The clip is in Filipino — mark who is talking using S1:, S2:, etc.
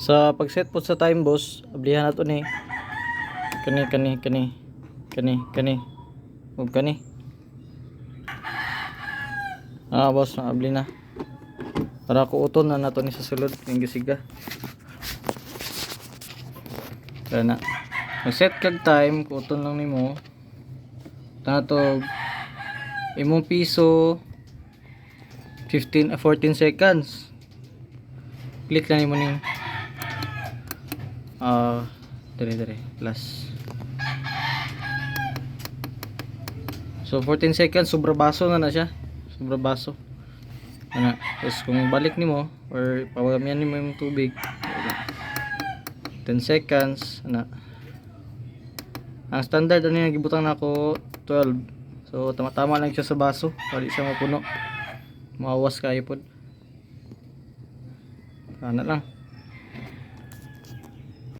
S1: Sa pag-set po sa time boss, ablihan na to ni. Kani, kani, kani. Kani, kani. Huwag kani. Ah, boss, abli na. Para ko uton na nato ni sa sulod yung gisiga. Kaya na. Mag-set kag time, kuton lang nimo. Tato imong piso 15 ah, 14 seconds. Click lang nimo ning ah dire dire plus. So 14 seconds sobra baso na na siya. Sobra baso. Ana, tapos kung balik nimo or pawagamian nimo yung tubig 10 seconds ana. Ang standard ano yung gibutang nako 12. So tama-tama lang siya sa baso, wali siya mapuno. Mawas kayo pod. Ana lang.